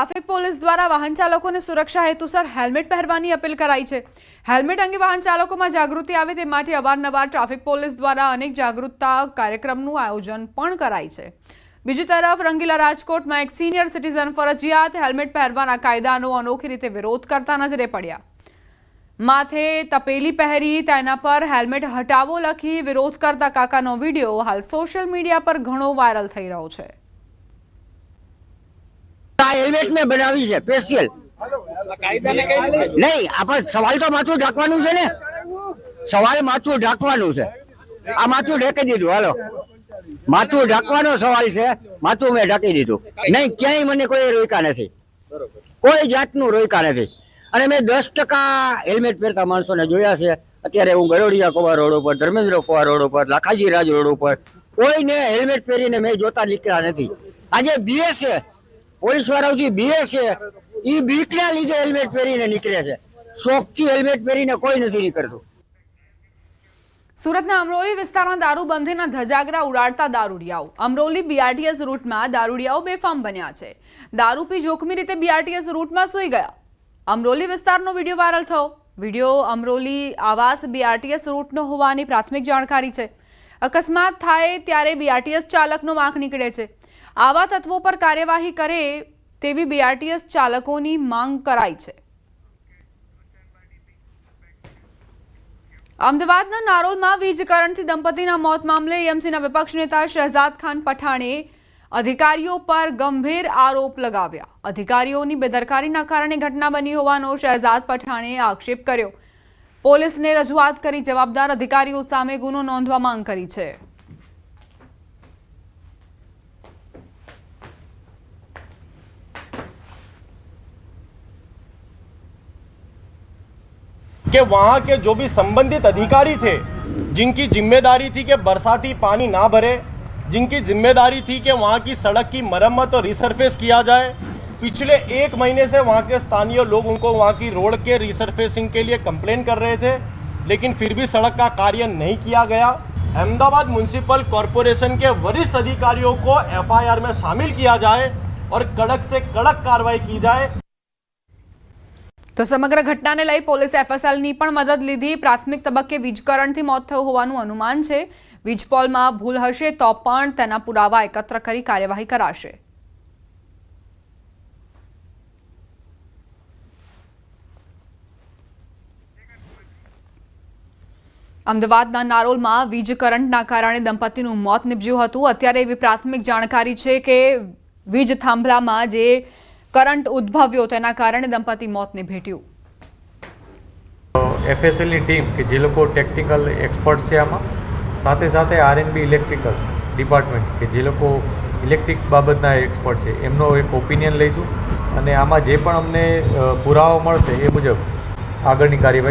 Traffic police દ્વારા વાહન ચાલકોને સુરક્ષા હેતુસર હેલ્મેટ પહેરવાની અપીલ કરાઈ છે. હેલ્મેટ અંગે વાહન ચાલકોમાં જાગૃતિ આવે તે માટે અવારનવાર ટ્રાફિક પોલીસ દ્વારા અનેક જાગૃતતા કાર્યક્રમનું આયોજન પણ કરાય છે. બીજી તરફ, રંગીલા રાજકોટમાં એક સિનિયર સિટીઝન ફરજિયાત હેલ્મેટ પહેરવાના કાયદાનો અનોખી રીતે વિરોધ કરતા નજરે પડ્યા. માથે તપેલી પહેરી તેના પર હેલ્મેટ હટાવો લખી વિરોધ કરતા કાકાનો વીડિયો હાલ સોશિયલ મીડિયા પર ઘણો વાયરલ થઈ રહ્યો છે. આ હેલ્મેટ મેં બનાવી છે સ્પેશિયલ નહીં આપણે સવાલ તો માથું ઢાંકવાનું છે ને? સવાલ માથું ઢાંકવાનું છે. આ માથું ઢાંકી દીધું હાલો. માથું ઢાંકવાનો સવાલ છે માથું મેં ઢાંકી દીધું. નહીં ક્યાંય મને કોઈ રોકા નથી. કોઈ જાતનું રોકા નથી. અને મેં દસ ટકા હેલ્મેટ પહેરતા માણસોને જોયા છે. અત્યારે હું ગરોડિયા કોવા રોડ ઉપર ધર્મેન્દ્ર કોવા રોડ ઉપર લાખાજી રાજ રોડ ઉપર કોઈને હેલ્મેટ પહેરીને મેં જોતા નીકળ્યા નથી. આજે બીએ છે. પોલીસવાળા જે છે એ બીકના લીધે હેલ્મેટ પહેરીને નીકળે છે. શોખથી હેલ્મેટ પહેરીને કોઈ નથી નીકળતું. સુરતના અમરોલી વિસ્તારમાં દારૂબંધીના ધજાગરા ઉડાડતા દારૂડિયાઓ. અમરોલી બીઆરટીએસ રૂટમાં દારૂડિયાઓ બેફામ બન્યા છે. દારૂ પી જોખમી રીતે બીઆરટીએસ રૂટમાં સૂઈ ગયા. અમરોલી વિસ્તારનો વીડિયો વાયરલ થયો. વીડિયો અમરોલી આવાસ બીઆરટીએસ રૂટનો હોવાની પ્રાથમિક જાણકારી છે. અકસ્માત થાય ત્યારે બીઆરટીએસ ચાલકનો વાંક નીકળે છે. આવા તત્વો પર કાર્યવાહી કરે તેવી બીઆરટીએસ ચાલકોની માંગ કરાઈ છે. અમદાવાદના નારોલમાં વીજ દંપતીના મોત મામલે એમસીના વિપક્ષ નેતા શહેજાદ ખાન પઠાણે અધિકારીઓ પર ગંભીર આરોપ લગાવ્યા. અધિકારીઓની બેદરકારીના કારણે ઘટના બની હોવાનો શહેજાદ પઠાણે આક્ષેપ કર્યો. પોલીસને રજૂઆત કરી જવાબદાર અધિકારીઓ સામે ગુનો નોંધવા માંગ કરી છે. कि वहाँ के जो भी संबंधित अधिकारी थे, जिनकी ज़िम्मेदारी थी कि बरसाती पानी ना भरे, जिनकी ज़िम्मेदारी थी कि वहाँ की सड़क की मरम्मत और रिसरफेस किया जाए, पिछले एक महीने से वहाँ के स्थानीय लोग उनको वहाँ की रोड के रिसरफेसिंग के लिए कंप्लेन कर रहे थे, लेकिन फिर भी सड़क का कार्य नहीं किया गया। अहमदाबाद म्यूनसिपल कॉरपोरेशन के वरिष्ठ अधिकारियों को एफआईआर में शामिल किया जाए और कड़क से कड़क कार्रवाई की जाए। તો સમગ્ર ઘટનાને લઈ પોલીસે એફએસએલની પણ મદદ લીધી. પ્રાથમિક તબક્કે વીજકરણથી મોત થયું હોવાનું અનુમાન છે. વીજપોલમાં ભૂલ હશે તો પણ તેના પુરાવા એકત્ર કરી કાર્યવાહી કરાશે. અમદાવાદના નારોલમાં વીજ કરંટના કારણે દંપતીનું મોત નીપજ્યું હતું. અત્યારે એવી પ્રાથમિક જાણકારી છે કે વીજ થાંભલામાં જે કરંટ ઉદ્ભવ્યો તેના કારણે દંપતી મોતને ભેટ્યું. એફએસએલની ટીમ કે જે લોકો ટેકનિકલ એક્સપર્ટ છે આમાં, સાથે સાથે આરએનબી ઇલેક્ટ્રિકલ ડિપાર્ટમેન્ટ કે જે લોકો ઇલેક્ટ્રિક બાબતના એક્સપર્ટ છે, એમનો એક ઓપિનિયન લઈશું. અને આમાં જે પણ અમને પુરાવા મળશે એ મુજબ આગળની કાર્યવાહી